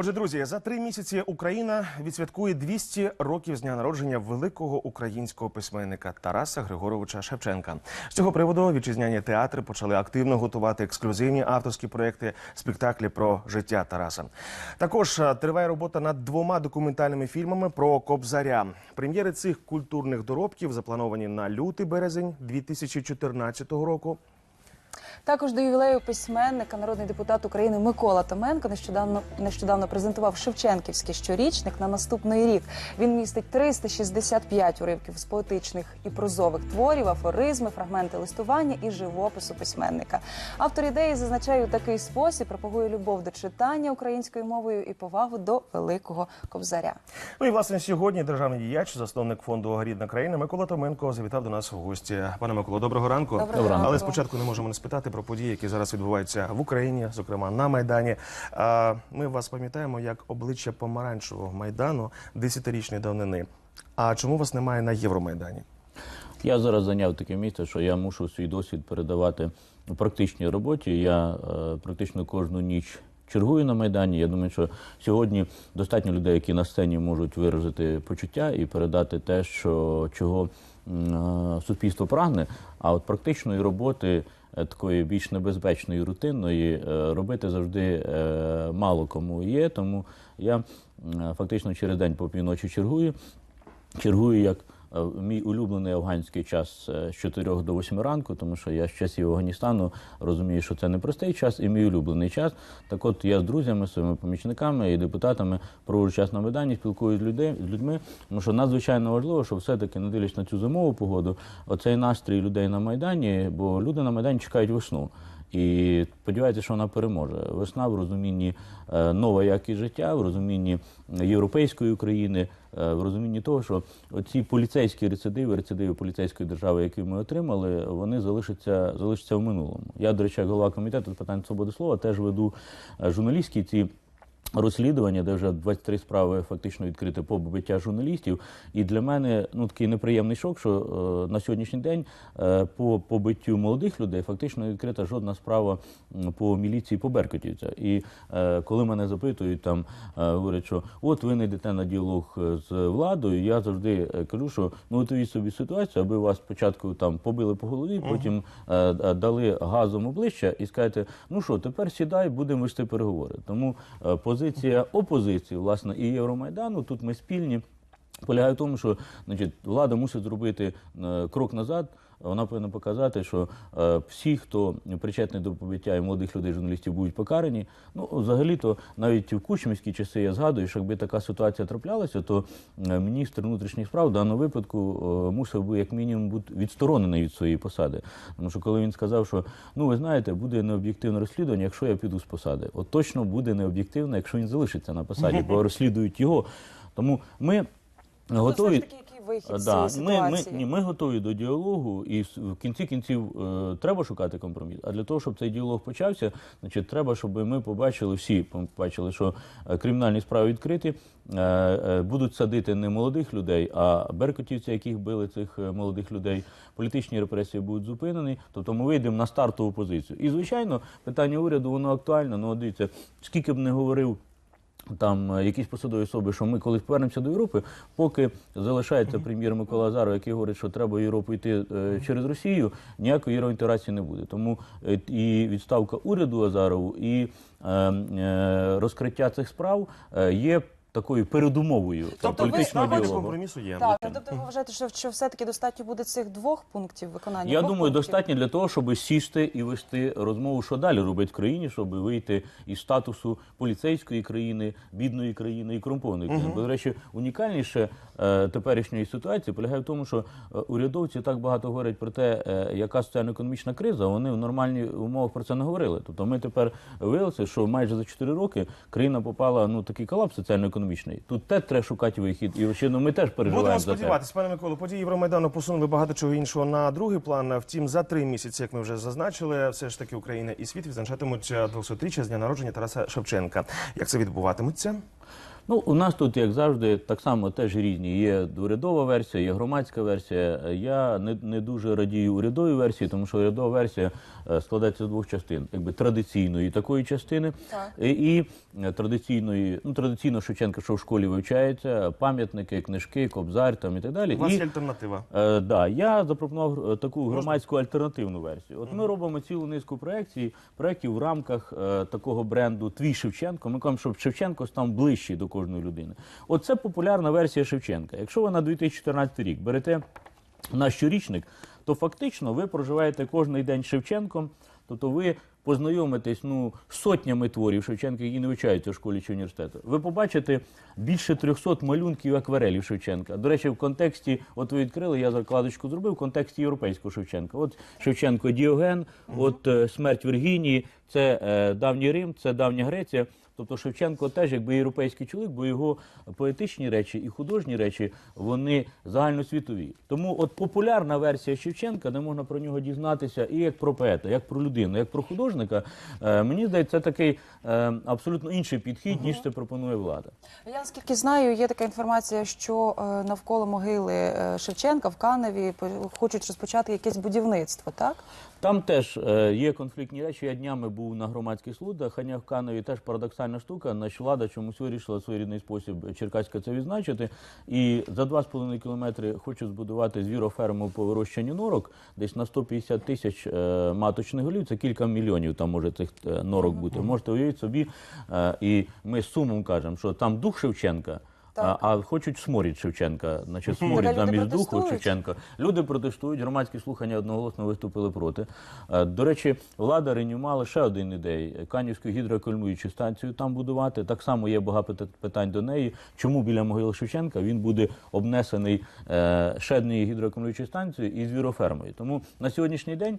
Отже, друзі, за три місяці Україна відсвяткує 200 років з дня народження великого українського письменника Тараса Григоровича Шевченка. З цього приводу вітчизняні театри почали активно готувати ексклюзивні авторські проекти, спектаклі про життя Тараса. Також е, триває робота над двома документальними фільмами про Кобзаря. Прем'єри цих культурних доробків заплановані на лютий березень 2014 року. Також до ювілею письменника, народний депутат України Микола Томенко нещодавно нещодавно презентував Шевченківський щорічник на наступний рік. Він містить 365 уривків з поетичних і прозових творів, афоризми, фрагменти листування і живопису письменника. Автор ідеї зазначає у такий спосіб, пропагує любов до читання українською мовою і повагу до великого кобзаря. Ну і власне сьогодні державний діяч, засновник фонду Рідна країна Микола Томенко завітав до нас в гості. Пане Миколо, доброго ранку. Доброго ранку. Але спочатку не можемо не спитати про події, які зараз відбуваються в Україні, зокрема на майдані. Ми вас пам'ятаємо як обличчя помаранчевого майдану десятирічної давнини. А чому вас немає на Євромайдані? Я зараз зайняв таке місце, що я мушу свій досвід передавати у практичній роботі. Я е, практично кожну ніч чергую на майдані. Я думаю, що сьогодні достатньо людей, які на сцені можуть виразити почуття і передати те, що чого е, суспільство прагне. А от практичної роботи. Е, Такої більш небезпечної, рутинної е, робити завжди е, мало кому є. Тому я фактично через день по півночі чергую. Чергую як мій улюблений афганський час е, з 4 до 8 ранку, тому що я з часів Афганістану розумію, що це непростий час і мій улюблений час. Так от я з друзями, своїми помічниками і депутатами проводжу час на Майдані, спілкуюся з людей з людьми, тому що надзвичайно важливо, що все-таки не дивлячись на цю зимову погоду, оцей настрій людей на Майдані, бо люди на Майдані чекають весну. І сподіваюся, що вона переможе. Весна в розумінні е, нова якість життя, в розумінні європейської України, е, в розумінні того, що ці поліцейські рецидиви, рецидиви поліцейської держави, які ми отримали, вони залишаться, залишаться в минулому. Я, до речі, голова комітету з питань свободи слова, теж веду е, журналістські ці. Розслідування, де вже 23 справи фактично відкрите по побиття журналістів. І для мене ну такий неприємний шок, що е, на сьогоднішній день е, по побиттю молодих людей фактично не відкрита жодна справа по міліції по Беркутівця. І е, коли мене запитують, там е, говорять, що от ви не йдете на діалог е, з владою, я завжди е, кажу, що ну от собі ситуацію, аби вас спочатку там побили по голові, потім е, е, дали газом обличчя і скажете, ну що, тепер сідай, будемо вести переговори. Тому е, позиція опозиції, власне, і Євромайдану тут ми спільні. Полягає в тому, що значить, влада мусить зробити е, крок назад. Вона повинна показати, що е, всі, хто причетний до побиття і молодих людей, журналістів, будуть покарані. Ну, взагалі-то, навіть в кучмівські часи я згадую, що якби така ситуація траплялася, то е, міністр внутрішніх справ в даному випадку е, мусив би як мінімум бути відсторонений від своєї посади. Тому що коли він сказав, що ну ви знаєте, буде необ'єктивне розслідування, якщо я піду з посади, от точно буде необ'єктивне, якщо він залишиться на посаді, бо розслідують його. Тому ми готові. Вихід з цієї ми, ми, ситуації? ні, ми готові до діалогу, і в кінці кінців е, треба шукати компроміс. А для того, щоб цей діалог почався, значить, треба, щоб ми побачили всі побачили, що е, кримінальні справи відкриті, е, е, будуть садити не молодих людей, а беркутівці, яких били цих е, молодих людей. Політичні репресії будуть зупинені. Тобто ми вийдемо на стартову позицію. І звичайно, питання уряду воно актуальне. Ну, дивіться, скільки б не говорив там е, якісь посадові особи, що ми колись повернемося до Європи, поки залишається прем'єр Микола Азаров, який говорить, що треба Європу йти е, через Росію, ніякої євроінтеграції не буде. Тому е, і відставка уряду Азарову, і е, е, розкриття цих справ є такою передумовою Тобто ви політичного ставите діалогу. компромісу є. Так, ну, тобто ви вважаєте, що, що все-таки достатньо буде цих двох пунктів виконання? Я двох думаю, пунктів? достатньо для того, щоб сісти і вести розмову, що далі робить в країні, щоб вийти із статусу поліцейської країни, бідної країни і корумпованої країни. Бо, до речі, унікальніше е, теперішньої ситуації полягає в тому, що е, урядовці так багато говорять про те, е, яка соціально-економічна криза. Вони в нормальних умовах про це не говорили. Тобто, ми тепер виявилося, що майже за 4 роки країна попала ну такий колапс соціально-економічний. Тут теж треба шукати вихід, і очевидно, ми теж переживаємо Будемо за сподіватися, пане Миколу. події Євромайдану посунули багато чого іншого на другий план. Втім, за три місяці, як ми вже зазначили, все ж таки Україна і світ відзначатимуть 200-річчя з дня народження Тараса Шевченка. Як це відбуватиметься? Ну, у нас тут, як завжди, так само теж різні. Є урядова версія, є громадська версія. Я не, не дуже радію урядовій версії, тому що урядова версія е, складається з двох частин: якби традиційної такої частини і, і е, традиційної, ну традиційно Шевченка, що в школі вивчається, пам'ятники, книжки, кобзар там і так далі. У вас І- є альтернатива. Е, да, я запропонував е, таку громадську альтернативну версію. От ми робимо цілу низку проєктів, проєктів в рамках е, такого бренду Твій Шевченко. Ми кажемо, щоб Шевченко став ближчий до кожної людини. Оце популярна версія Шевченка. Якщо ви на 2014 рік берете на щорічник, то фактично ви проживаєте кожний день Шевченком, тобто ви познайомитесь ну, з сотнями творів Шевченка, які не вивчаються в школі чи університету. Ви побачите більше 300 малюнків і акварелів Шевченка. До речі, в контексті, от ви відкрили, я закладочку зробив, в контексті європейського Шевченка. От Шевченко Діоген, от е, смерть Віргінії, це е, давній Рим, це давня Греція. Тобто Шевченко теж якби європейський чоловік, бо його поетичні речі і художні речі вони загальносвітові. Тому от популярна версія Шевченка, де можна про нього дізнатися і як про поета, як про людину, як про художника, е, мені здається, це такий е, абсолютно інший підхід, ніж це пропонує влада. Я наскільки знаю, є така інформація, що е, навколо могили Шевченка в Каневі хочуть розпочати якесь будівництво, так? Там теж є конфліктні речі. Я днями був на громадських службах, Ханя в Канові теж парадоксальна штука. Наша влада чомусь вирішила своєрідний спосіб Черкаська це відзначити. І за 2,5 кілометри хочуть збудувати звіроферму по вирощенню норок, десь на 150 тисяч маточних голів. Це кілька мільйонів там може цих е, норок бути. Можете уявити собі. Е, і ми з сумом кажемо, що там дух Шевченка. А, Так. а хочуть сморід Шевченка, значить сморід замість духу? Шевченка. Люди протестують, громадські слухання одноголосно виступили проти. Е, До речі, влада Реню ще один ідей: Канівську гідроакумулюючу станцію там будувати. Так само є багато питань до неї. Чому біля могили Шевченка він буде обнесений ще однією гідроакумулюючою станцією і звірофермою. Тому на сьогоднішній день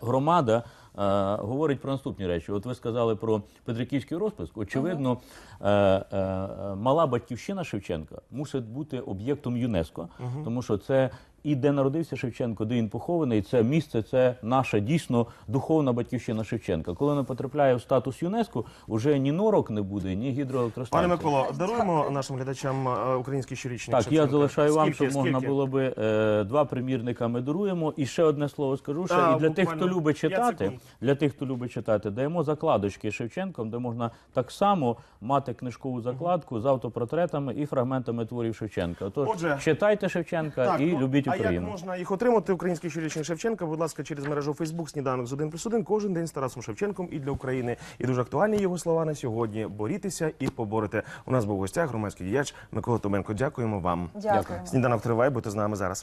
громада е, говорить про наступні речі. От ви сказали про Петриківський розпис. Очевидно, е, е, е, мала батьківщина Шевченка мусить бути об'єктом ЮНЕСКО, тому що це. І де народився Шевченко, де він похований, це місце, це наша дійсно духовна батьківщина Шевченка. Коли вона потрапляє в статус ЮНЕСКо, вже ні норок не буде, ні гідроелектростанції. Пане Миколо, даруємо нашим глядачам е, український щорічник. Так, я залишаю вам, щоб можна було би е, два примірника. Ми даруємо. І ще одне слово скажу. Ще А, і для тих, хто любить читати, для тих, хто любить читати, даємо закладочки Шевченком, де можна так само мати книжкову закладку з автопортретами і фрагментами творів Шевченка. Тож Отже, читайте Шевченка Так, і ну, любіть а як можна їх отримати? Український щорічний Шевченка, будь ласка, через мережу Фейсбук сніданок з 1 плюс 1 кожен день з Тарасом Шевченком і для України. І дуже актуальні його слова на сьогодні. борітися і поборете. У нас був в гостях громадський діяч Микола Томенко. Дякуємо вам. Дякую. Сніданок триває, будьте з нами зараз.